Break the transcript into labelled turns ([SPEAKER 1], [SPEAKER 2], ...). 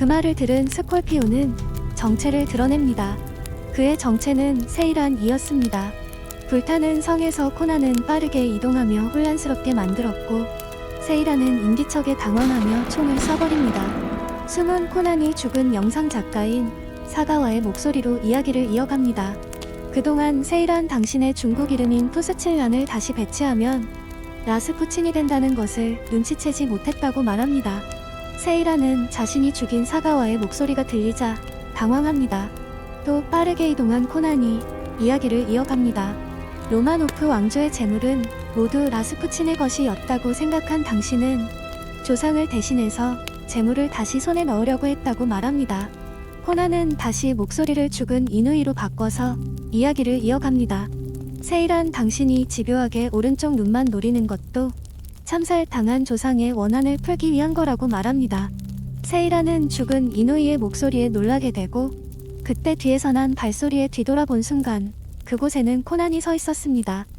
[SPEAKER 1] 그 말을 들은 스콜피오는 정체를 드러냅니다. 그의 정체는 세이란이었습니다. 불타는 성에서 코나는 빠르게 이동하며 혼란스럽게 만들었고 세이란은 인기척에 당황하며 총을 쏴버립니다. 숨은 코난이 죽은 영상 작가인 사가와의 목소리로 이야기를 이어갑니다. 그동안 세이란 당신의 중국 이름인 푸스칠란을 다시 배치하면 라스푸친이 된다는 것을 눈치채지 못했다고 말합니다. 세이라는 자신이 죽인 사가와의 목소리가 들리자 당황합니다. 또 빠르게 이동한 코난이 이야기를 이어갑니다. 로마노프 왕조의 재물은 모두 라스푸친의 것이었다고 생각한 당신은 조상을 대신해서 재물을 다시 손에 넣으려고 했다고 말합니다. 코난은 다시 목소리를 죽은 이누이로 바꿔서 이야기를 이어갑니다. 세이란 당신이 집요하게 오른쪽 눈만 노리는 것도 참살 당한 조상의 원한을 풀기 위한 거라고 말합니다. 세이라는 죽은 이누이의 목소리에 놀라게 되고 그때 뒤에서 난 발소리에 뒤돌아본 순간 그곳에는 코난이 서 있었습니다.